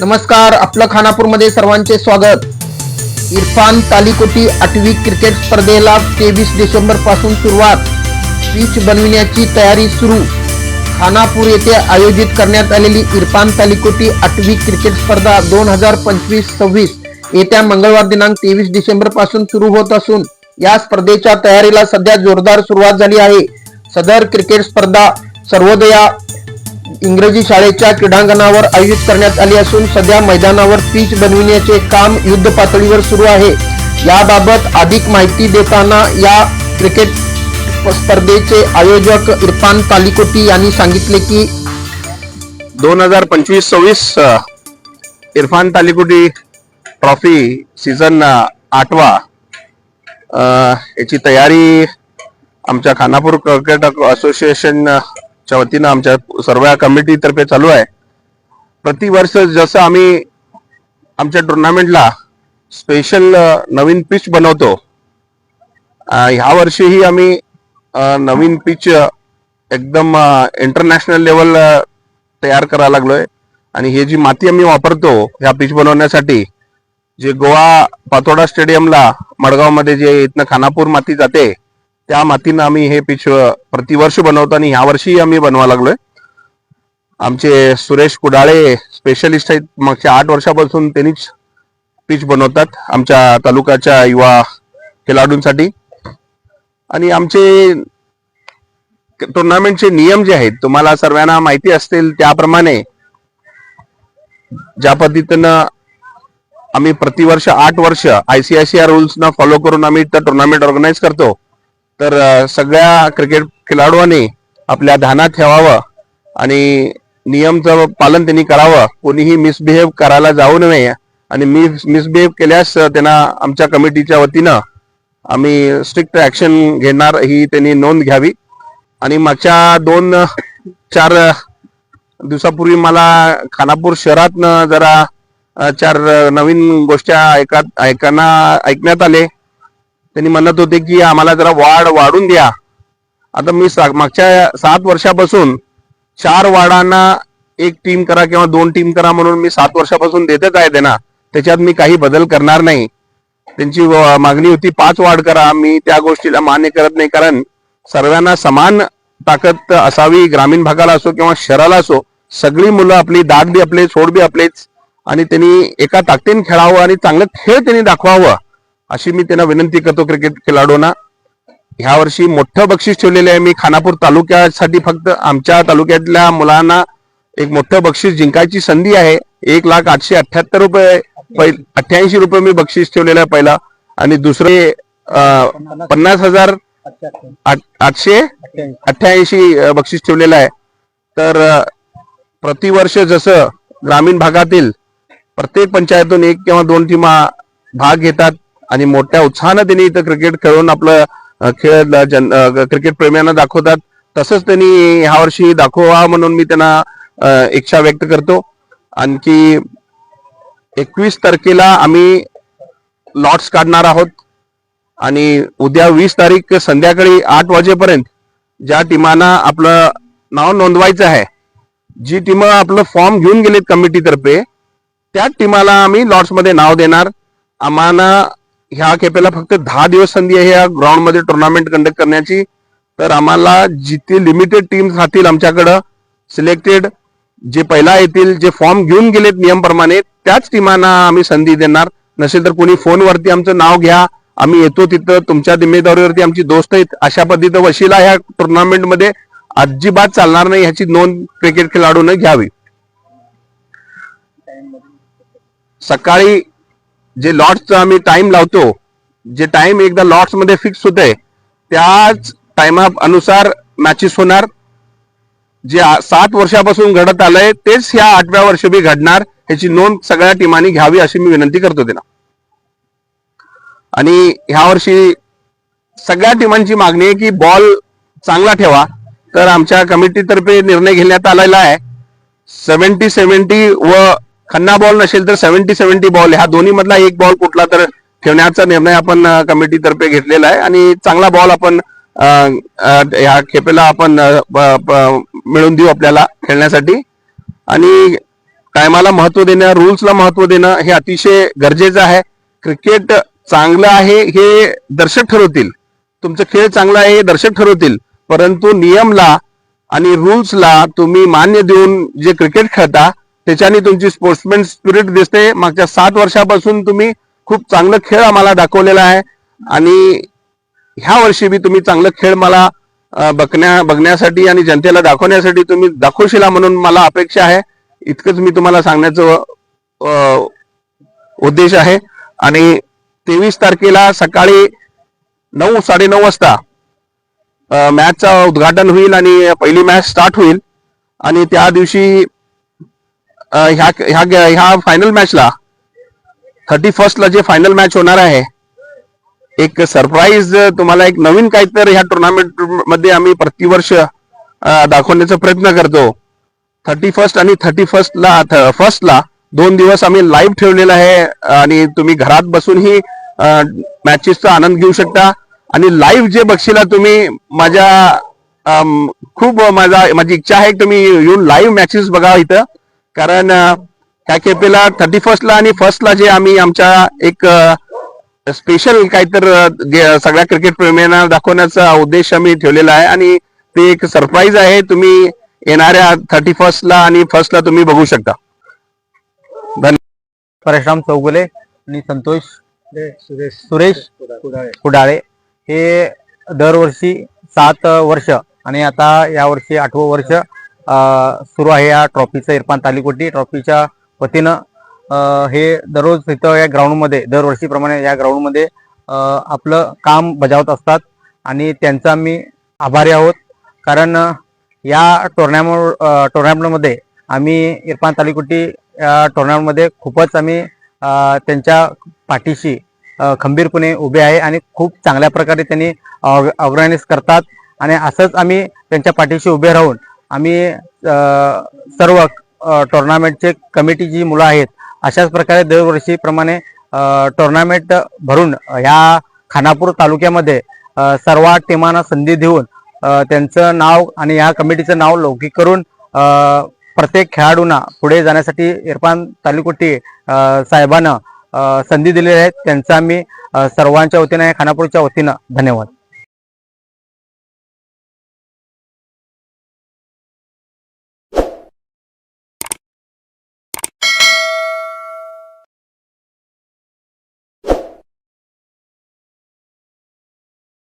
नमस्कार आपलं खानापूरमध्ये सर्वांचे स्वागत. इरफान तालिकोटी आठवी क्रिकेट स्पर्धेला तेवीस डिसेंबरपासून सुरुवात. पिच बनविण्याची तयारी सुरू. खानापूर येथे आयोजित करण्यात आलेली इरफान तालिकोटी आठवी क्रिकेट स्पर्धा दोन हजार पंचवीस सव्वीस येत्या मंगळवार दिनांक तेवीस डिसेंबरपासून सुरू होत असून या स्पर्धेच्या तयारीला सध्या जोरदार सुरुवात झाली आहे. सदर क्रिकेट स्पर्धा सर्वोदया इंग्रजी शाळेच्या क्रीडांगणावर आयोजित करण्यात आली असून सध्या मैदानावर पिच बनविण्याचे काम युद्ध पातळीवर सुरू आहे. याबाबत अधिक माहिती देताना या क्रिकेट स्पर्धेचे आयोजक इरफान तालिकोटी यांनी सांगितले की दोन हजार पंचवीस सव्वीस इरफान तालिकुटी ट्रॉफी सीझन आठवा याची तयारी आमच्या खानापूर क्रिकेट असोसिएशन च्या वतीनं आमच्या सर्व कमिटीतर्फे चालू आहे. प्रतिवर्ष जसं आम्ही आमच्या टुर्नामेंटला स्पेशल नवीन पिच बनवतो ह्या वर्षीही आम्ही नवीन पिच एकदम इंटरनॅशनल लेवल तयार करायला लागलोय. आणि हे जी माती आम्ही वापरतो ह्या पिच बनवण्यासाठी जे गोवा पातोडा स्टेडियमला मडगावमध्ये जे इथनं खानापूर माती जाते त्या मातीनं आम्ही हे पिच प्रतिवर्ष बनवतो आणि ह्या वर्षीही आम्ही बनवा लागलोय. आमचे सुरेश कुडाळे स्पेशलिस्ट आहेत. मागच्या आठ वर्षापासून त्यांनीच पिच बनवतात आमच्या तालुक्याच्या युवा खेळाडूंसाठी. आणि आमचे टुर्नामेंटचे नियम जे आहेत तुम्हाला सर्वांना माहिती असतील त्याप्रमाणे ज्या पद्धतीनं आम्ही प्रतिवर्ष आठ वर्ष आयसीआयसीआय आय न फॉलो करून आम्ही तर टुर्नामेंट ऑर्गनाईज करतो तर सगळ्या क्रिकेट खेळाडूंनी आपल्या ध्यानात ठेवावं आणि नियमचं पालन त्यांनी करावं. कोणीही मिसबिहेव करायला जाऊ नये आणि मिस मिसबिहेव केल्यास त्यांना आमच्या कमिटीच्या वतीनं आम्ही स्ट्रिक्ट ऍक्शन घेणार ही त्यांनी नोंद घ्यावी. आणि मागच्या दोन चार दिवसापूर्वी मला खानापूर शहरातनं जरा चार नवीन गोष्टी ऐका ऐकाना ऐकण्यात आले. त्यांनी म्हणत होते की आम्हाला जरा वाढ वाढून द्या. आता मी मागच्या सात वर्षापासून चार वाडांना एक टीम करा किंवा दोन टीम करा म्हणून मी सात वर्षापासून देतच आहे त्यांना त्याच्यात मी काही बदल करणार नाही. त्यांची मागणी होती पाच वाढ करा. मी त्या गोष्टीला मान्य करत नाही कारण सर्वांना समान ताकद असावी. ग्रामीण भागाला असो किंवा शहराला असो सगळी मुलं आपली दाग बी आपले सोड बी आपलेच आणि त्यांनी एका ताकदीने खेळावं आणि चांगलं खेळ त्यांनी दाखवावं. अशी मी त्यांना विनंती करतो क्रिकेट खेळाडूंना. ह्या वर्षी मोठं बक्षीस ठेवलेलं आहे मी खानापूर तालुक्यासाठी फक्त आमच्या तालुक्यातल्या मुलांना एक मोठं बक्षीस जिंकायची संधी आहे. एक लाख आठशे अठ्याहत्तर रुपये अठ्ठ्याऐंशी रुपये मी बक्षीस ठेवलेलं आहे पहिला. आणि दुसरे पन्नास हजार आठ- आठशे अठ्ठ्याऐंशी बक्षीस ठेवलेलं आहे. तर प्रतिवर्ष जसं ग्रामीण भागातील प्रत्येक पंचायतून एक किंवा दोन टीमा भाग घेतात आणि मोठ्या उत्साहानं त्यांनी इथं क्रिकेट खेळून आपलं खेळ जन क्रिकेट प्रेम्यांना दाखवतात. तसंच त्यांनी ह्या वर्षी दाखवा म्हणून मी त्यांना इच्छा व्यक्त करतो. आणखी एकवीस तारखेला आम्ही लॉट्स काढणार आहोत. आणि उद्या वीस तारीख संध्याकाळी आठ वाजेपर्यंत ज्या टीमांना आपलं नाव नोंदवायचं आहे जी टीम आपलं फॉर्म घेऊन गेलीत कमिटीतर्फे त्या टीमाला आम्ही लॉट्समध्ये नाव देणार. आम्हाला ह्या खेपेला फक्त दहा दिवस संधी आहे या ग्राउंडमध्ये टुर्नामेंट कंडक्ट करण्याची. तर आम्हाला जिथे लिमिटेड टीम्स राहतील आमच्याकडं सिलेक्टेड जे पहिला येतील जे फॉर्म घेऊन गेलेत नियमप्रमाणे त्याच टीमांना आम्ही संधी देणार. नसेल तर कोणी फोनवरती आमचं नाव घ्या. आम्ही येतो तिथं तुमच्या जिम्मेदारीवरती आमची दोस्त आहेत. अशा पद्धतीनं वशिला ह्या टुर्नामेंटमध्ये अजिबात चालणार नाही ह्याची नोंद क्रिकेट खेळाडूने घ्यावी. सकाळी जे लॉट्सचं आम्ही टाइम लावतो जे टाइम एकदा लॉट्समध्ये फिक्स होते त्याच टाइमा अनुसार मॅचेस होणार. जे सात वर्षापासून घडत आलंय तेच ह्या आठव्या वर्षी बी घडणार ह्याची नोंद सगळ्या टीमांनी घ्यावी अशी मी विनंती करतो त्यांना. आणि ह्या वर्षी सगळ्या टीमांची मागणी आहे की बॉल चांगला ठेवा. तर आमच्या कमिटीतर्फे निर्णय घेण्यात आलेला आहे. सेव्हन्टी सेव्हन्टी व खन्ना बॉल नसेल तर सेव्हन्टी सेव्हन्टी बॉल ह्या दोन्ही मधला एक बॉल कुठला तर ठेवण्याचा निर्णय आपण कमिटीतर्फे घेतलेला आहे. आणि चांगला बॉल आपण ह्या खेपेला आपण मिळवून देऊ आपल्याला खेळण्यासाठी. आणि टायमाला महत्त्व देणं रुल्सला महत्त्व देणं हे अतिशय गरजेचं आहे. क्रिकेट चांगलं आहे हे दर्शक ठरवतील. तुमचं खेळ चांगला आहे हे दर्शक ठरवतील. परंतु नियमला आणि रुल्सला तुम्ही मान्य देऊन जे क्रिकेट खेळता त्याच्याने तुमची स्पोर्ट्समॅन स्पिरिट दिसते. मागच्या सात वर्षापासून तुम्ही खूप चांगलं खेळ आम्हाला दाखवलेला आहे. आणि ह्या वर्षी बी तुम्ही चांगलं खेळ मला बघण्या बघण्यासाठी आणि जनतेला दाखवण्यासाठी तुम्ही दाखवशिला म्हणून मला अपेक्षा आहे. इतकंच मी तुम्हाला सांगण्याचं उद्देश आहे. आणि तेवीस तारखेला सकाळी नऊ साडेनऊ वाजता मॅचचं उद्घाटन होईल आणि पहिली मॅच स्टार्ट होईल. आणि त्या दिवशी ह्या ह्या ह्या फायनल मॅचला थर्टी फर्स्टला जे फायनल मॅच होणार आहे एक सरप्राईज तुम्हाला एक नवीन काहीतरी ह्या टुर्नामेंटमध्ये आम्ही प्रतिवर्ष दाखवण्याचा प्रयत्न करतो. थर्टी फर्स्ट आणि थर्टी फर्स्टला फर्स्टला दोन दिवस आम्ही लाईव्ह ठेवलेला आहे आणि तुम्ही घरात बसूनही मॅचेसचा आनंद घेऊ शकता. आणि लाईव्ह जे बघशीला तुम्ही माझ्या खूप माझा माझी इच्छा आहे की तुम्ही येऊन लाईव्ह मॅचेस बघा इथं. कारण त्या खेपेला थर्टी फर्स्टला आणि फर्स्टला जे आम्ही आमच्या एक स्पेशल काहीतर सगळ्या क्रिकेट प्रेमींना दाखवण्याचा उद्देश आम्ही ठेवलेला आहे. आणि ते एक सरप्राईज आहे तुम्ही येणाऱ्या थर्टी फर्स्टला आणि फर्स्टला तुम्ही बघू शकता. धन्यवाद परशुराम चौगुले आणि संतोष सुरेश सुरेश कुडाळे. हे दरवर्षी सात वर्ष आणि आता यावर्षी आठवं वर्ष सुरू आहे या ट्रॉफीचं इरफान तालिकोटी ट्रॉफीच्या वतीनं हे दररोज इथं या ग्राउंडमध्ये दरवर्षीप्रमाणे या ग्राउंडमध्ये आपलं काम बजावत असतात. आणि त्यांचा आम्ही आभारी आहोत. कारण या टुर्नामेंट टोर्नामेंटमध्ये आम्ही इरफान तालिकोटी या टोर्नामेंटमध्ये खूपच आम्ही त्यांच्या पाठीशी खंबीरपणे उभे आहे आणि खूप चांगल्या प्रकारे त्यांनी ऑर्गनाईज करतात. आणि असंच आम्ही त्यांच्या पाठीशी उभे राहून आम्ही सर्व टोर्नामेंटचे कमिटी जी मुलं आहेत अशाच प्रकारे दरवर्षीप्रमाणे टोर्नामेंट भरून ह्या खानापूर तालुक्यामध्ये सर्वात सर्व टीमांना संधी देऊन त्यांचं नाव आणि या कमिटीचं नाव लौकिक करून प्रत्येक खेळाडूंना पुढे जाण्यासाठी इरफान तालुकोटी साहेबानं साहेबांना संधी दिलेली आहे. त्यांचा आम्ही सर्वांच्या वतीनं या खानापूरच्या वतीनं धन्यवाद.